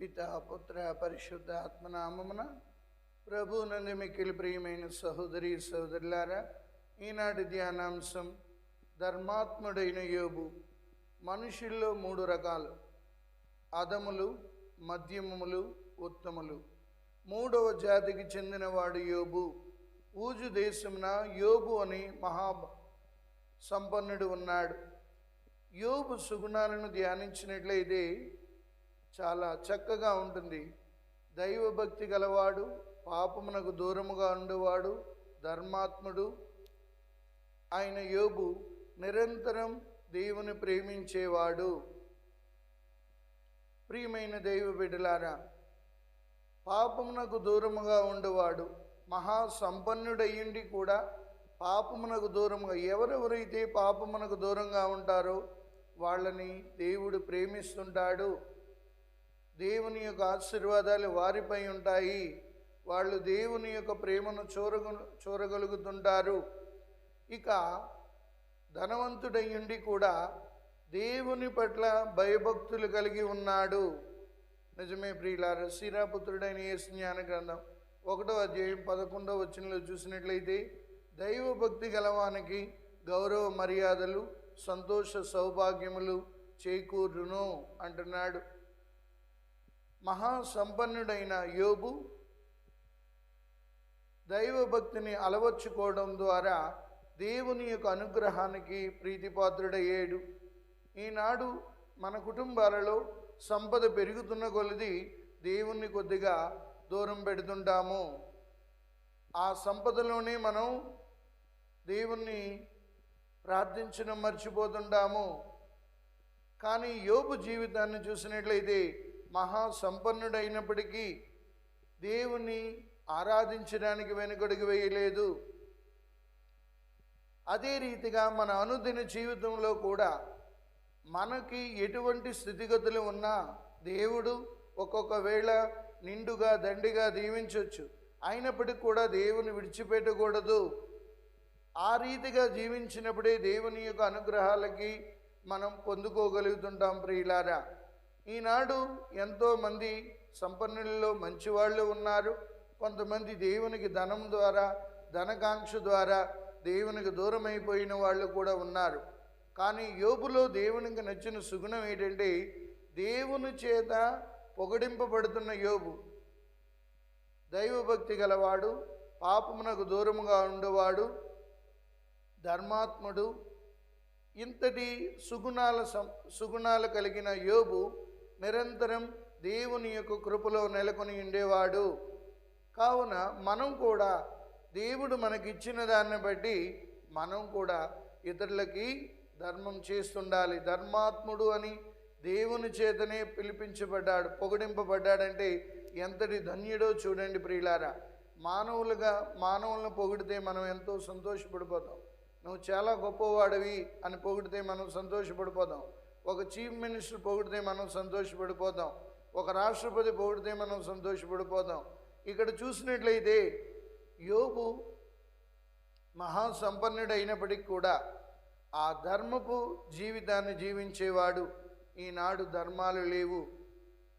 పిత పుత్ర పరిశుద్ధ ఆత్మనామమున ప్రభు నందు మిక్కిలి ప్రియమైన సహోదరి సహోదరులారా ఈనాటి ధ్యానాంశం ధర్మాత్ముడైన యోబు. మనుషుల్లో మూడు రకాలు. అదములు మధ్యమములు ఉత్తములు. మూడవ జాతికి చెందినవాడు యోబు. ఊజు దేశమున యోబు అని మహా సంపన్నుడు ఉన్నాడు. యోబు సుగుణాలను ధ్యానించినట్లయితే చాలా చక్కగా ఉంటుంది. దైవభక్తి గలవాడు పాపమునకు దూరముగా ఉండేవాడు ధర్మాత్ముడు. ఆయన యోబు నిరంతరం దేవుని ప్రేమించేవాడు. ప్రియమైన దైవ బిడ్డలారా పాపమునకు దూరముగా ఉండేవాడు మహా సంపన్నుడయ్యుండి కూడా పాపమునకు దూరంగా ఎవరెవరైతే పాపమునకు దూరంగా ఉంటారో వాళ్ళని దేవుడు ప్రేమిస్తుంటాడు. దేవుని యొక్క ఆశీర్వాదాలు వారిపై ఉంటాయి. వాళ్ళు దేవుని యొక్క ప్రేమను చూరగ చూరగలుగుతుంటారు. ఇక ధనవంతుడయ్యుండి కూడా దేవుని పట్ల భయభక్తులు కలిగి ఉన్నాడు. నిజమే ప్రియులారు శ్రీరాపుత్రుడైన యేసు జ్ఞాన గ్రంథం ఒకటో అధ్యాయం పదకొండవ వచనంలో చూసినట్లయితే దైవభక్తి గలవానికి గౌరవ మర్యాదలు సంతోష సౌభాగ్యములు చేకూరును అంటున్నాడు. మహాసంపన్నుడైన యోబు దైవభక్తిని అలవర్చుకోవడం ద్వారా దేవుని యొక్క అనుగ్రహానికి ప్రీతిపాత్రుడయ్యాడు. ఈనాడు మన కుటుంబాలలో సంపద పెరుగుతున్న కొలది దేవుణ్ణి కొద్దిగా దూరం పెడుతుంటాము. ఆ సంపదలోనే మనం దేవుణ్ణి ప్రార్థించడం మర్చిపోతుంటాము. కానీ యోబు జీవితాన్ని చూసినట్లయితే మహా సంపన్నుడైనప్పటికీ దేవుని ఆరాధించడానికి వెనుకడుగు వేయలేదు. అదే రీతిగా మన అనుదిన జీవితంలో కూడా మనకి ఎటువంటి స్థితిగతులు ఉన్నా దేవుడు ఒక్కొక్క వేళ నిండుగా దండిగా దీవించవచ్చు అయినప్పటికీ కూడా దేవుని విడిచిపెట్టకూడదు. ఆ రీతిగా జీవించినప్పుడే దేవుని యొక్క అనుగ్రహాలకి మనం పొందుకోగలుగుతుంటాం ప్రియులారా. ఈనాడు ఎంతోమంది సంపన్నుల్లో మంచివాళ్ళు ఉన్నారు. కొంతమంది దేవునికి ధనం ద్వారా ధనకాంక్ష ద్వారా దేవునికి దూరం అయిపోయిన వాళ్ళు కూడా ఉన్నారు. కానీ యోబులో దేవునికి నచ్చిన సుగుణం ఏంటంటే దేవుని చేత పొగడింపబడుతున్న యోబు. దైవభక్తి గలవాడు పాపమునకు దూరముగా ఉండేవాడు ధర్మాత్ముడు. ఇంతటి సుగుణాల సం సుగుణాలు కలిగిన యోబు నిరంతరం దేవుని యొక్క కృపలో నెలకొని ఉండేవాడు. కావున మనం కూడా దేవుడు మనకిచ్చిన దాన్ని బట్టి మనం కూడా ఇతరులకి ధర్మం చేస్తుండాలి. ధర్మాత్ముడు అని దేవుని చేతనే పిలిపించబడ్డాడు పొగిడింపబడ్డాడంటే ఎంతటి ధన్యుడో చూడండి ప్రియులారా. మానవులుగా మానవులను పొగిడితే మనం ఎంతో సంతోషపడిపోతాం. నువ్వు చాలా గొప్పవాడివి అని పొగిడితే మనం సంతోషపడిపోతాం. ఒక చీఫ్ మినిస్టర్ పొగిడితే మనం సంతోషపడిపోతాం. ఒక రాష్ట్రపతి పొగిడితే మనం సంతోషపడిపోతాం. ఇక్కడ చూసినట్లయితే యోగు మహాసంపన్నుడు అయినప్పటికీ కూడా ఆ ధర్మపు జీవితాన్ని జీవించేవాడు. ఈనాడు ధర్మాలు లేవు.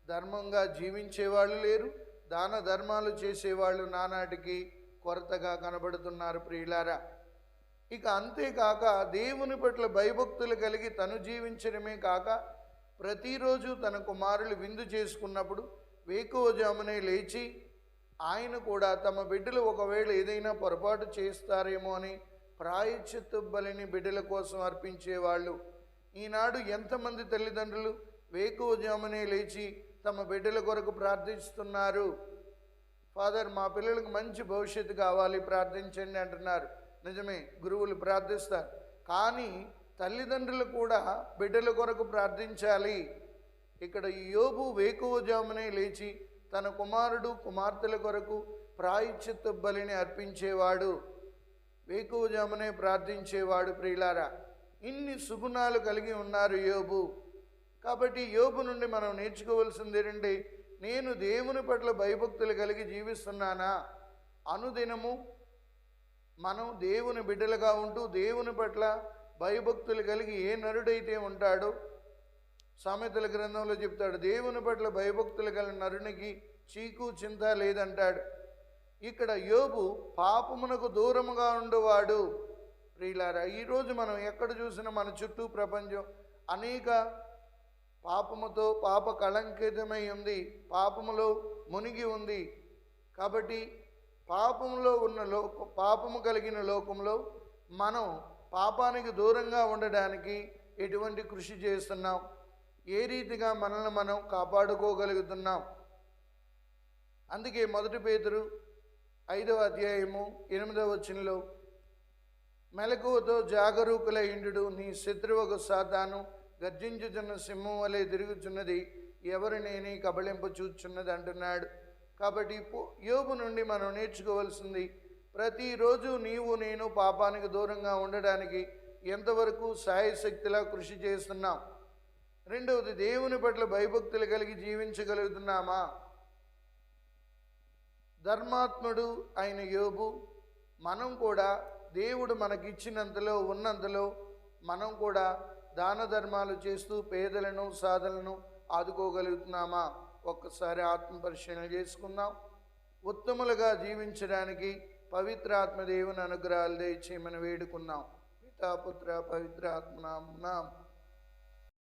ధర్మంగా జీవించేవాళ్ళు లేరు. దాన ధర్మాలు చేసేవాళ్ళు నానాటికి కొరతగా కనబడుతున్నారు ప్రియులారా. ఇక అంతేకాక దేవుని పట్ల భయభక్తులు కలిగి తను జీవించడమే కాక ప్రతిరోజు తన కుమారులు విందు చేసుకున్నప్పుడు వేకువజామునే లేచి ఆయన కూడా తమ బిడ్డలు ఒకవేళ ఏదైనా పొరపాటు చేస్తారేమో అని ప్రాయచిత్తు బలిని బిడ్డల కోసం అర్పించేవాళ్ళు. ఈనాడు ఎంతమంది తల్లిదండ్రులు వేకువజామునే లేచి తమ బిడ్డల కొరకు ప్రార్థిస్తున్నారు? ఫాదర్ మా పిల్లలకు మంచి భవిష్యత్తు కావాలి ప్రార్థించండి అంటున్నారు. నిజమే గురువులు ప్రార్థిస్తారు. కానీ తల్లిదండ్రులు కూడా బిడ్డల కొరకు ప్రార్థించాలి. ఇక్కడ యోబు వేకువజామునే లేచి తన కుమారుడు కుమార్తెల కొరకు ప్రాయశ్చిత్త బలిని అర్పించేవాడు. వేకువజామునే ప్రార్థించేవాడు ప్రియులారా. ఇన్ని సుగుణాలు కలిగి ఉన్నారు యోబు. కాబట్టి యోబు నుండి మనం నేర్చుకోవాల్సింది ఏంటంటే నేను దేవుని పట్ల భయభక్తులు కలిగి జీవిస్తున్నానా? అనుదినము మనం దేవుని బిడ్డలుగా ఉంటూ దేవుని పట్ల భయభక్తులు కలిగి ఏ నరుడైతే ఉంటాడో సామెతల గ్రంథంలో చెప్తాడు దేవుని పట్ల భయభక్తులు కలిగిన నరునికి చీకు చింత లేదంటాడు. ఇక్కడ యోబు పాపమునకు దూరముగా ఉండేవాడు. ప్రియులారా ఈరోజు మనం ఎక్కడ చూసినా మన చుట్టూ ప్రపంచం అనేక పాపముతో పాప కళంకితమై ఉంది పాపములో మునిగి ఉంది. కాబట్టి పాపంలో ఉన్న లోక పాపము కలిగిన లోకంలో మనం పాపానికి దూరంగా ఉండడానికి ఎటువంటి కృషి చేస్తున్నాం? ఏ రీతిగా మనల్ని మనం కాపాడుకోగలుగుతున్నాం? అందుకే మొదటి పేతురు ఐదవ అధ్యాయము ఎనిమిదవ వచనంలో మెలకువతో జాగరూకుల ఇండు నీ శత్రువుకు సాతాను గర్జించుచున్న సింహం వలె తిరుగుచున్నది ఎవరు ఎవరినేని కబళింపు చూచున్నది అంటున్నాడు. కాబట్టి పో- యోబు నుండి మనం నేర్చుకోవాల్సింది ప్రతిరోజు నీవు నేను పాపానికి దూరంగా ఉండడానికి ఎంతవరకు సాయశక్తిలా కృషి చేస్తున్నాం? రెండవది దేవుని పట్ల భయభక్తులు కలిగి జీవించగలుగుతున్నామా? ధర్మాత్ముడు అయిన యోబు మనం కూడా దేవుడు మనకిచ్చినంతలో ఉన్నంతలో మనం కూడా దాన ధర్మాలు చేస్తూ పేదలను సాధలను ఆదుకోగలుగుతున్నామా? ఒక్కసారి ఆత్మ పరిశీలన చేసుకుందాం. ఉత్తములుగా జీవించడానికి పవిత్ర దేవుని అనుగ్రహాలు దయచేయమని వేడుకున్నాం పితాపుత్ర పవిత్ర ఆత్మ